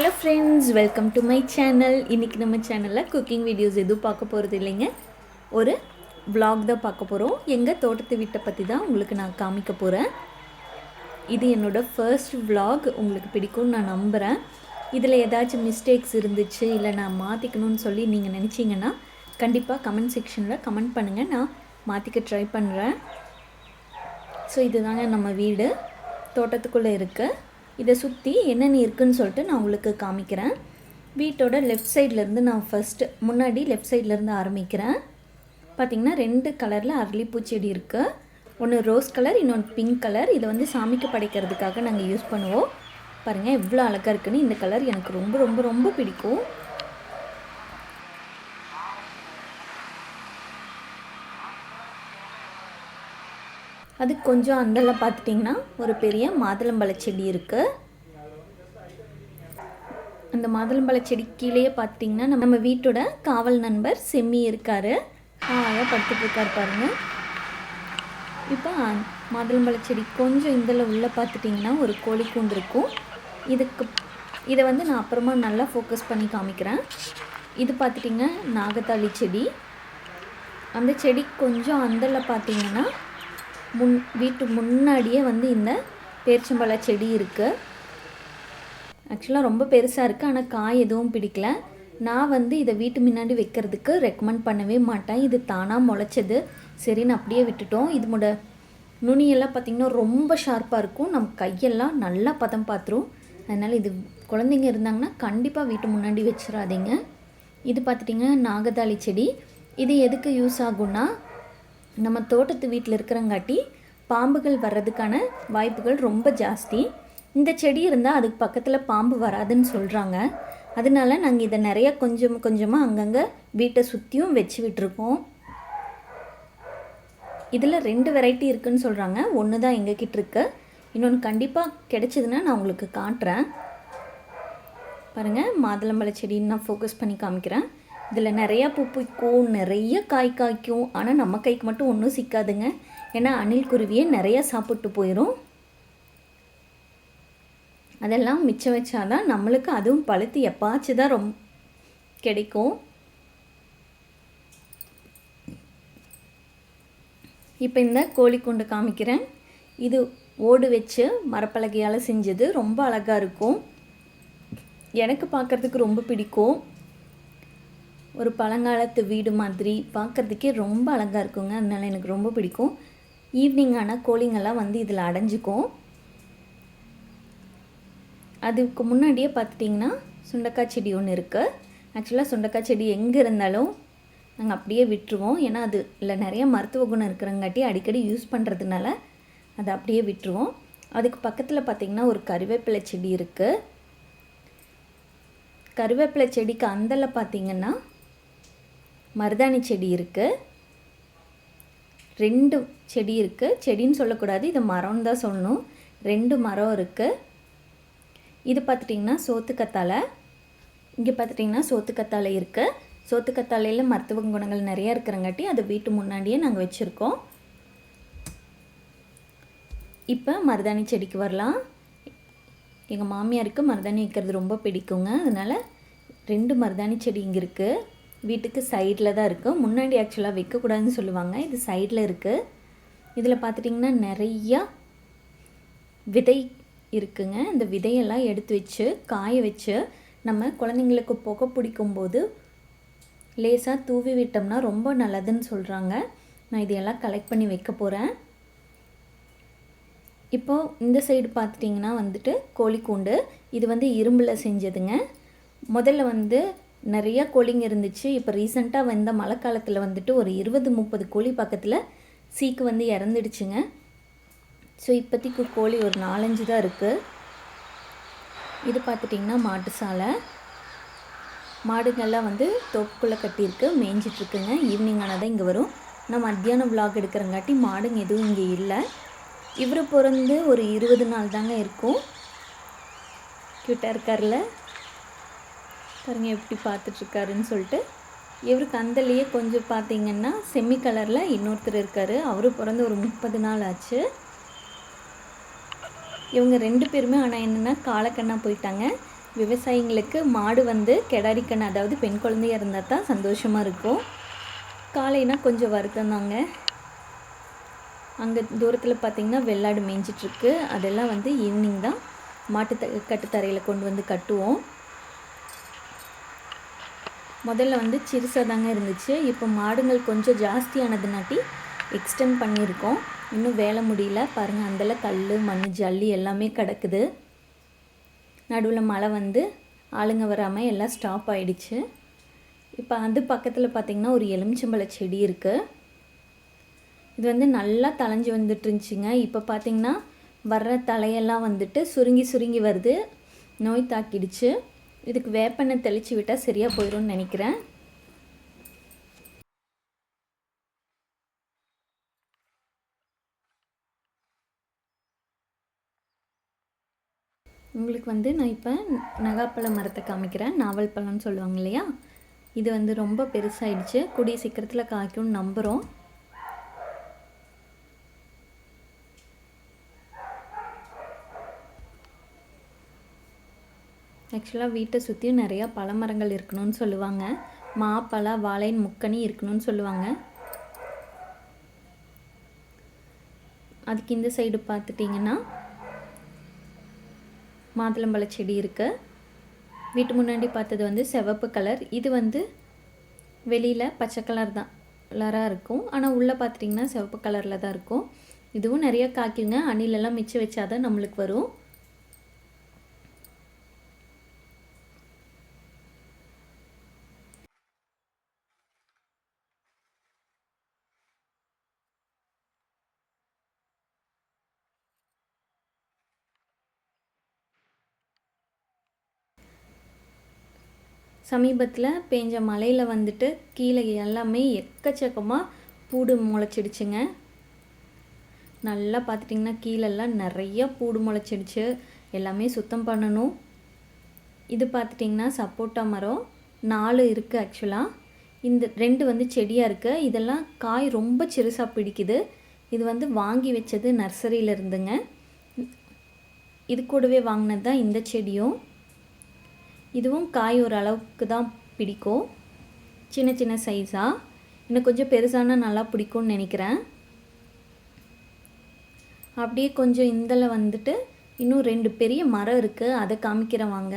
Hello friends welcome to my channel இன்றைக்கி நம்ம சேனலில் குக்கிங் வீடியோஸ் எதுவும் பார்க்க போகிறது இல்லைங்க. ஒரு வ்ளாக் தான் பார்க்க போகிறோம் எங்கள் தோட்டத்து வீட்டை பற்றி தான் உங்களுக்கு நான் காமிக்க போகிறேன் இது என்னோடய ஃபர்ஸ்ட் வ்ளாக் உங்களுக்கு பிடிக்கும்னு நான் நம்புகிறேன் இதில் ஏதாச்சும் மிஸ்டேக்ஸ் இருந்துச்சு இல்லை நான் மாற்றிக்கணும்னு சொல்லி நீங்கள் நினச்சிங்கன்னா கண்டிப்பாக கமெண்ட் செக்ஷனில் கமெண்ட் பண்ணுங்கள் நான் மாற்றிக்க ட்ரை பண்ணுறேன் ஸோ இதுதாங்க நம்ம வீடு. தோட்டத்துக்குள்ளே இருக்குது இதை சுற்றி என்னென்ன இருக்குன்னு சொல்லிட்டு நான் உங்களுக்கு காமிக்கிறேன். வீட்டோட லெஃப்ட் சைட்லேருந்து நான் ஃபஸ்ட்டு முன்னாடி லெஃப்ட் சைட்லேருந்து ஆரம்பிக்கிறேன். பார்த்திங்கன்னா ரெண்டு கலரில் அரளிப்பூ செடி இருக்குது ஒன்று ரோஸ் கலர் இன்னொன்று பிங்க் கலர் இதை வந்து சாமிக்கு படைக்கிறதுக்காக நாங்கள் யூஸ் பண்ணுவோம். பாருங்கள் எவ்வளோ அழகாக இருக்குன்னு இந்த கலர் எனக்கு ரொம்ப ரொம்ப ரொம்ப பிடிக்கும். அது கொஞ்சம் அந்தெல்லாம் பார்த்துட்டிங்கன்னா ஒரு பெரிய மாதுளம்பழ செடி இருக்குது அந்த மாதுளம்பழ செடி கீழேயே பார்த்துட்டிங்கன்னா நம்ம வீட்டோட காவல் நண்பர் செம்மி இருக்கார். அழகாக படுத்துட்டு இருக்கார் இப்போ மாதுளம்பழ செடி கொஞ்சம் இதில் உள்ளே பார்த்துட்டிங்கன்னா ஒரு கோழி கூண்டு இருக்கும். இதுக்கு இதை வந்து நான் அப்புறமா நல்லா ஃபோக்கஸ் பண்ணி காமிக்கிறேன். இது பார்த்துட்டிங்கன்னா நாகத்தாளி செடி. அந்த செடி கொஞ்சம் அந்தல பார்த்தீங்கன்னா முன் வீட்டு முன்னாடியே வந்து இந்த பேரிச்சம்பழ செடி இருக்குது ஆக்சுவலாக ரொம்ப பெருசாக இருக்குது ஆனால் காய் எதுவும் பிடிக்கல. நான் வந்து இதை வீட்டு முன்னாடி வைக்கிறதுக்கு ரெக்கமெண்ட் பண்ணவே மாட்டேன். இது தானாக முளைச்சது. சரின்னு அப்படியே விட்டுட்டோம். இதோட நுனியெல்லாம் பார்த்திங்கன்னா ரொம்ப ஷார்ப்பாக இருக்கும். நம்ம கையெல்லாம் நல்லா பதம் பார்த்துரும். அதனால் இது குழந்தைங்க இருந்தாங்கன்னா கண்டிப்பாக வீட்டு முன்னாடி வச்சிடாதீங்க இது பார்த்துட்டிங்கன்னா நாகதாளி செடி. இது எதுக்கு யூஸ் ஆகும்னா நம்ம தோட்டத்து வீட்டில் இருக்கிறங்காட்டி பாம்புகள் வர்றதுக்கான வாய்ப்புகள் ரொம்ப ஜாஸ்தி. இந்த செடி இருந்தால் அதுக்கு பக்கத்தில் பாம்பு வராதுன்னு சொல்கிறாங்க அதனால நாங்கள் இதை நிறைய கொஞ்சம் கொஞ்சமாக அங்கங்கே வீட்டை சுற்றியும் வச்சு விட்டுருக்கோம். இதில் ரெண்டு வெரைட்டி இருக்குன்னு சொல்கிறாங்க ஒன்று தான் எங்ககிட்ட இருக்கு. இன்னொன்று கண்டிப்பாக கிடைச்சதுன்னா நான் உங்களுக்கு காட்டுறேன். பாருங்கள் மாதுளம்பழ செடின்னு நான் ஃபோக்கஸ் பண்ணி காமிக்கிறேன். இதில் நிறையா பூ பூக்கும் நிறைய காய் காய்க்கும். ஆனால் நம்ம கைக்கு மட்டும் ஒன்றும் சிக்காதுங்க. ஏன்னா அணில் குருவியே நிறையா சாப்பிட்டு போயிடும் அதெல்லாம் மிச்சம் வச்சாதான் நம்மளுக்கு அதுவும் பழுத்து எப்பாச்சும் தான் ரொம்ப கிடைக்கும். இப்போ இந்த கோழிக்கூண்டு காமிக்கிறேன். இது ஓடு வச்சு மரப்பலகையால் செஞ்சது. ரொம்ப அழகாக இருக்கும். எனக்கு பார்க்குறதுக்கு ரொம்ப பிடிக்கும். ஒரு பழங்காலத்து வீடு மாதிரி பார்க்குறதுக்கே ரொம்ப அழகாக இருக்குங்க. அதனால எனக்கு ரொம்ப பிடிக்கும். ஈவினிங் ஆனால் கோழிங்கெல்லாம் வந்து இதில் அடைஞ்சிக்கும். அதுக்கு முன்னாடியே பார்த்துட்டிங்கன்னா சுண்டக்காய் செடி ஒன்று இருக்குது ஆக்சுவலாக சுண்டக்காய் செடி எங்கே இருந்தாலும் நாங்கள் அப்படியே விட்டுருவோம். ஏன்னா அது இல்லை நிறைய மருத்துவ குணம் இருக்கிறங்காட்டி அடிக்கடி யூஸ் பண்ணுறதுனால அதை அப்படியே விட்டுருவோம். அதுக்கு பக்கத்தில் பார்த்திங்கன்னா ஒரு கருவேப்பிலை செடி இருக்குது கருவேப்பிலை செடிக்கு அந்தல பார்த்திங்கன்னா மருதாணி செடி இருக்குது ரெண்டு செடி இருக்குது செடின்னு சொல்லக்கூடாது இது மரம்னு தான் சொல்லணும். ரெண்டு மரம் இருக்குது இது பார்த்துட்டிங்கன்னா சோத்துக்கத்தாழை இங்கே பார்த்துட்டிங்கன்னா சோத்துக்கத்தாழை இருக்குது சோத்துக்கத்தாழையில் மருத்துவ குணங்கள் நிறையா இருக்கிறங்காட்டி அதை வீட்டு முன்னாடியே நாங்கள் வச்சுருக்கோம். இப்போ மருதாணி செடிக்கு வரலாம். எங்கள் மாமியாருக்கு மருதாணி வைக்கிறது ரொம்ப பிடிக்குங்க. அதனால் ரெண்டு மருதாணி செடி இங்கே இருக்குது வீட்டுக்கு சைடில் தான் இருக்குது முன்னாடி ஆக்சுவலாக வைக்கக்கூடாதுன்னு சொல்லுவாங்க. இது சைடில் இருக்குது இதில் பார்த்துட்டிங்கன்னா நிறையா விதை இருக்குங்க. இந்த விதையெல்லாம் எடுத்து வச்சு காய வச்சு நம்ம குழந்தைங்களுக்கு புகை பிடிக்கும்போது லேசாக தூவி விட்டோம்னா ரொம்ப நல்லதுன்னு சொல்கிறாங்க நான் இதையெல்லாம் கலெக்ட் பண்ணி வைக்க போகிறேன் இப்போது இந்த சைடு பார்த்துட்டிங்கன்னா வந்துட்டு கோழிக்கூண்டு. இது வந்து இரும்பில் செஞ்சதுங்க. முதல்ல வந்து நிறைய கோழிங்க இருந்துச்சு. இப்போ ரீசெண்டாக வந்த மழை காலத்தில் வந்துட்டு ஒரு இருபது முப்பது கோழி பக்கத்தில் சீக்கு வந்து இறந்துடுச்சுங்க. ஸோ இப்போதைக்கு கோழி ஒரு நாலஞ்சு தான் இருக்குது இது பார்த்துட்டிங்கன்னா மாட்டு சாலை. மாடுங்கள்லாம் வந்து தோப்புக்குள்ளே கட்டியிருக்கு மேய்ஞ்சிட்ருக்குங்க. ஈவினிங் ஆனால் தான் இங்கே வரும். நான் மத்தியானம் விலாக் எடுக்கிறங்காட்டி மாடுங்க எதுவும் இங்கே இல்லை. இவர் பிறந்து ஒரு இருபது நாள் தாங்க இருக்கும். க்யூட்டாக இருக்கார்ல. பாருங்கள் எப்படி பார்த்துட்ருக்காருன்னு சொல்லிட்டு. இவருக்கு அந்தலேயே கொஞ்சம் பார்த்தீங்கன்னா செம்மி கலரில் இன்னொருத்தர் இருக்கார். அவர் பிறந்து ஒரு முப்பது நாள் ஆச்சு. இவங்க ரெண்டு பேருமே ஆனால் என்னென்னா காலக்கண்ணாக போயிட்டாங்க. விவசாயிங்களுக்கு மாடு வந்து கெடாரிக்கண் அதாவது பெண் குழந்தையாக இருந்தால் தான் சந்தோஷமாக இருக்கும். காலைனா கொஞ்சம் வருத்தம் தாங்க. அங்கே தூரத்தில் பார்த்திங்கன்னா வெள்ளாடு மேய்ஞ்சிட்ருக்கு. அதெல்லாம் வந்து ஈவினிங் தான். மாட்டு த கட்டுத்தரையில் கொண்டு வந்து கட்டுவோம். முதல்ல வந்து சிறுசாக தாங்க இருந்துச்சு. இப்போ மாடுங்கள் கொஞ்சம் ஜாஸ்தியானதுனாட்டி எக்ஸ்டெண்ட் பண்ணியிருக்கோம். இன்னும் வேலை முடியல. பாருங்கள் அந்தளவு கல் மண் ஜல்லி எல்லாமே கிடக்குது. நடுவில் மழை வந்து ஆளுங்க வராமல் எல்லாம் ஸ்டாப் ஆகிடுச்சு இப்போ அது பக்கத்தில் பார்த்திங்கன்னா ஒரு எலுமிச்சம்பழ செடி இருக்குது இது வந்து நல்லா தளைஞ்சு வந்துட்டு இருந்துச்சுங்க. இப்போ பார்த்திங்கன்னா வர்ற தலையெல்லாம் வந்துட்டு சுருங்கி சுருங்கி வருது. நோய் தாக்கிடுச்சு. இதுக்கு வேப்பெண்ணெய் தெளித்து விட்டால் சரியாக போயிடும்னு நினைக்கிறேன். உங்களுக்கு வந்து நான் இப்போ நகாப்பழ மரத்தை காமிக்கிறேன். நாவல் பழம்னு சொல்லுவாங்க இல்லையா? இது வந்து ரொம்ப பெருசாகிடுச்சு கூடிய சீக்கிரத்தில் காய்க்கும்னு நம்புகிறோம் ஆக்சுவலாக வீட்டை சுற்றியும் நிறையா பழமரங்கள் இருக்கணும்னு சொல்லுவாங்க. மா வாழைன் முக்கனி இருக்கணும்னு சொல்லுவாங்க. அதுக்கு இந்த சைடு பார்த்துட்டிங்கன்னா மாதுளம்பழ செடி இருக்குது வீட்டு முன்னாடி பார்த்தது வந்து சிவப்பு கலர் இது வந்து வெளியில் பச்சை கலர் தான் கலராக இருக்கும். ஆனால் உள்ளே பார்த்துட்டிங்கன்னா சிவப்பு கலரில் தான் இருக்கும். இதுவும் நிறைய காய்க்குங்க. அணிலெல்லாம் மிச்சம் வச்சாதான் நம்மளுக்கு வரும். சமீபத்தில் பேஞ்ச மழையில் வந்துட்டு கீழே எல்லாமே எக்கச்சக்கமாக பூடு முளைச்சிடுச்சுங்க. நல்லா பார்த்துட்டிங்கன்னா கீழெல்லாம் நிறைய பூடு முளைச்சிடுச்சு. எல்லாமே சுத்தம் பண்ணணும். இது பார்த்துட்டிங்கன்னா சப்போட்டா மரம். நாலு இருக்குது ஆக்சுவலாக இந்த ரெண்டு வந்து செடியாக இருக்குது இதெல்லாம் காய் ரொம்ப சிறுசாக பிடிக்குது. இது வந்து வாங்கி வச்சது நர்சரியில் இருந்துங்க. இது கூடவே வாங்கினது தான் இந்த செடியும். இதுவும் காய் ஒரு அளவுக்கு தான் பிடிக்கும். சின்ன சின்ன சைஸாக இன்னும் கொஞ்சம் பெருசானா நல்லா பிடிக்கும்னு நினைக்கிறேன். அப்படியே கொஞ்சம் இந்தில் வந்துட்டு இன்னும் ரெண்டு பெரிய மரம் இருக்குது அதை காமிக்கிறேன் வாங்க.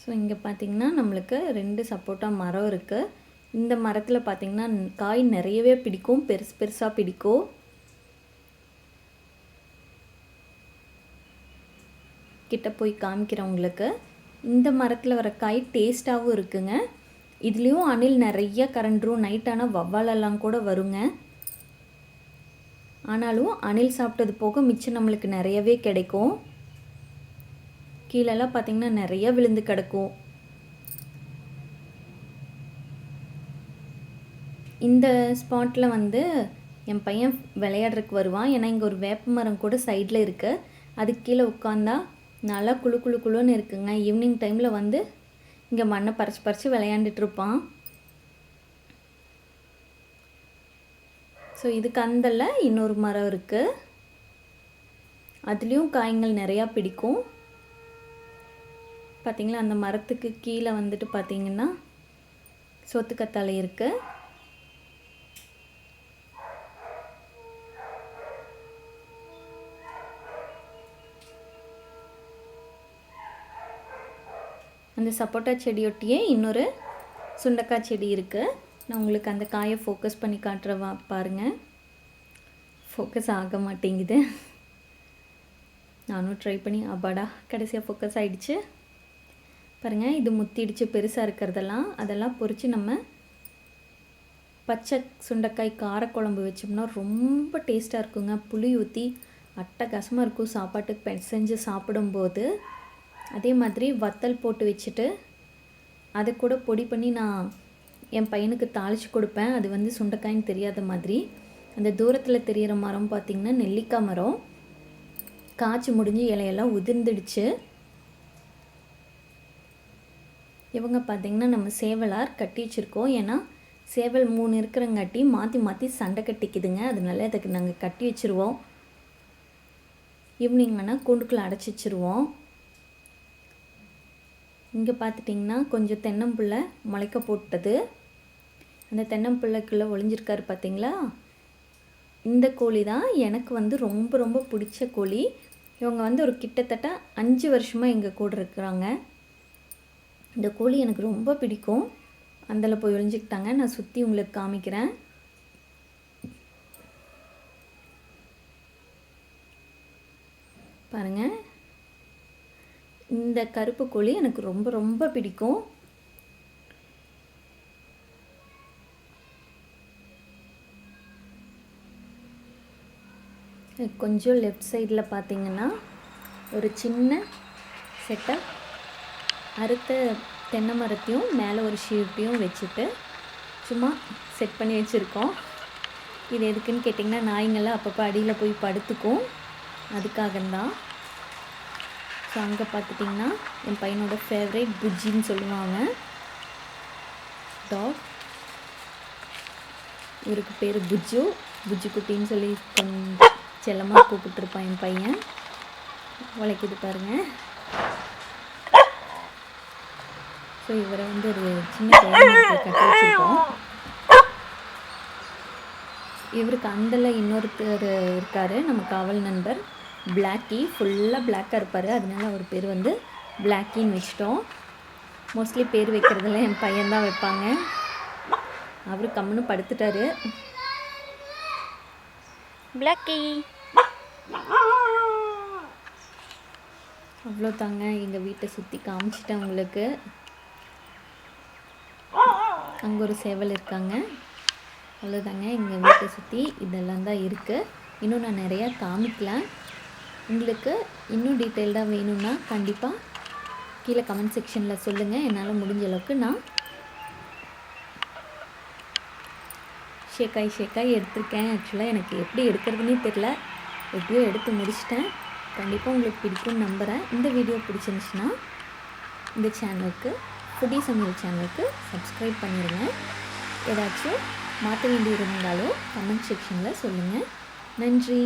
ஸோ இங்கே பார்த்திங்கன்னா நம்மளுக்கு ரெண்டு சப்போட்டா மரம் இருக்குது இந்த மரத்தில் பார்த்திங்கன்னா காய் நிறையவே பிடிக்கும். பெருசு பெருசாக பிடிக்கும். கிட்ட போய் காமிக்கிறேன் உங்களுக்கு இந்த மரத்தில் வர காய் டேஸ்ட்டாகவும் இருக்குங்க. இதுலேயும் அணில் நிறைய கரண்டுரும் நைட்டான வவ்வாலெல்லாம் கூட வருங்க. ஆனாலும் அணில் சாப்பிட்டது போக மிச்சம் நம்மளுக்கு நிறையவே கிடைக்கும். கீழெல்லாம் பார்த்திங்கன்னா நிறைய விழுந்து கிடக்கும். இந்த ஸ்பாட்டில் வந்து என் பையன் விளையாடுறதுக்கு வருவான். ஏன்னா இங்கே ஒரு வேப்ப மரம் கூட சைடில் இருக்குது அதுக்கு கீழே உட்காந்தா நல்லா குழு குழு குழுன்னு இருக்குங்க. ஈவினிங் டைமில் வந்து இங்கே மண்ணை பறிச்சு பறித்து விளையாண்டுட்ருப்பான் ஸோ இதுக்கு அந்தல இன்னொரு மரம் இருக்குது அதுலேயும் காய்கள் நிறையா பிடிக்கும். பார்த்திங்களா அந்த மரத்துக்கு கீழே வந்துட்டு பார்த்திங்கன்னா சொத்துக்கத்தாழை இருக்குது அந்த சப்போட்டா செடியொட்டியே இன்னொரு சுண்டக்காய் செடி இருக்குது நான் உங்களுக்கு அந்த காயை ஃபோக்கஸ் பண்ணி காட்டுறவா பாருங்கள் ஃபோக்கஸ் ஆக மாட்டேங்குது. நானும் ட்ரை பண்ணி அப்பாடா கடைசியாக ஃபோக்கஸ் ஆகிடுச்சு பாருங்கள் இது முத்திடுச்சு பெருசாக இருக்கிறதெல்லாம். அதெல்லாம் பொறிச்சு நம்ம பச்சை சுண்டைக்காய் காரக்குழம்பு வச்சோம்னா ரொம்ப டேஸ்ட்டாக இருக்குங்க. புளி ஊற்றி அட்டகாசமாக இருக்கும். சாப்பாட்டுக்கு செஞ்சு சாப்பிடும்போது. அதே மாதிரி வத்தல் போட்டு வச்சுட்டு அதை கூட பொடி பண்ணி நான் என் பையனுக்கு தாளித்து கொடுப்பேன். அது வந்து சுண்டைக்காயின்னு தெரியாத மாதிரி. அந்த தூரத்தில் தெரிகிற மரம் பார்த்திங்கன்னா நெல்லிக்காய் மரம். காய்ச்சி முடிஞ்சு இலையெல்லாம் உதிர்ந்துடுச்சு. இவங்க பார்த்திங்கன்னா நம்ம சேவலார் கட்டி வச்சுருக்கோம். ஏன்னா சேவல் மூணு இருக்கிறங்காட்டி மாற்றி மாற்றி சண்டை கட்டிக்குதுங்க. அதனால அதுக்கு நாங்கள் கட்டி வச்சுருவோம். ஈவினிங் ஆனால் கூண்டுக்குள்ளே அடைச்சி வச்சிருவோம். இங்கே பார்த்துட்டிங்கன்னா கொஞ்சம் தென்னம்பிள்ளை முளைக்க போட்டது. அந்த தென்னம்பிள்ளைக்குள்ளே ஒளிஞ்சிருக்காரு பார்த்தீங்களா இந்த கோழி தான் எனக்கு வந்து ரொம்ப ரொம்ப பிடிச்ச கோழி. இவங்க வந்து ஒரு கிட்டத்தட்ட அஞ்சு வருஷமாக எங்கள் கூட இருக்கிறாங்க. இந்த கோழி எனக்கு ரொம்ப பிடிக்கும். அந்தல போய் ஒழிஞ்சிக்கிட்டாங்க நான் சுற்றி உங்களுக்கு காமிக்கிறேன். பாருங்கள் இந்த கருப்பு கோழி எனக்கு ரொம்ப ரொம்ப பிடிக்கும். கொஞ்சம் லெஃப்ட் சைடில் பார்த்தீங்கன்னா ஒரு சின்ன செட்டப் அறுத்த தென்னை மரத்தையும் மேலே ஒரு ஷீட்டையும் வச்சுட்டு சும்மா செட் பண்ணி வச்சுருக்கோம். இது எதுக்குன்னு கேட்டிங்கன்னா நாய்ங்கள்லாம் அப்பப்போ அடியில் போய் படுத்துக்கும். அதுக்காகந்தான். ஸோ அங்கே பார்த்துட்டிங்கன்னா என் பையனோட ஃபேவரேட் புஜ்ஜின்னு சொல்லுவாங்க டாக் இவருக்கு பேர் புஜ்ஜு. புஜ்ஜு குட்டின்னு சொல்லி கொஞ்சம் செல்லமாக கூப்பிட்டுருப்பான் என் பையன். உழைக்கிது பாருங்கள் ஸோ இவரை வந்து ஒரு சின்ன குழந்தை கட்டி வச்சுருக்கோம். இவருக்கு அந்தல இன்னொருத்தர் இருக்கார் நம்ம காவல் நண்பர். பிளாக்கி ஃபுல்லாக பிளாக்காக இருப்பார். அதனால அவர் பேர் வந்து பிளாக்கின்னு வச்சிட்டோம். மோஸ்ட்லி பேர் வைக்கிறதுல என் பையன்தான் வைப்பாங்க. அவர் கம்முன்னு படுத்துட்டாரு. பிளாக்கி அவ்வளோ தாங்க எங்கள் வீட்டை சுற்றி காமிச்சிட்டேன் உங்களுக்கு. அங்கே ஒரு சேவல் இருக்காங்க. அவ்வளோதாங்க எங்கள் வீட்டை சுற்றி இதெல்லாம் தான் இருக்குது இன்னும் நான் நிறையா காமிக்கலாம் உங்களுக்கு இன்னும் டீட்டெயில்டாக வேணும்னா கண்டிப்பாக கீழே கமெண்ட் செக்ஷனில் சொல்லுங்கள் என்னால் முடிஞ்ச அளவுக்கு நான் ஷேக்காய் ஷேக்காய் எடுத்திருக்கேன். ஆக்சுவலாக எனக்கு எப்படி எடுக்கிறதுனே தெரில எப்படியோ எடுத்து முடிச்சிட்டேன். கண்டிப்பாக உங்களுக்கு பிடிக்கும்னு நம்புகிறேன் இந்த வீடியோ பிடிச்சிருந்துச்சுன்னா இந்த சேனலுக்கு புடி சமையல் சேனலுக்கு சப்ஸ்கிரைப் பண்ணிடுங்க ஏதாச்சும் மாற்ற வேண்டி இருந்தாலும் கமெண்ட் செக்ஷனில் சொல்லுங்கள் நன்றி.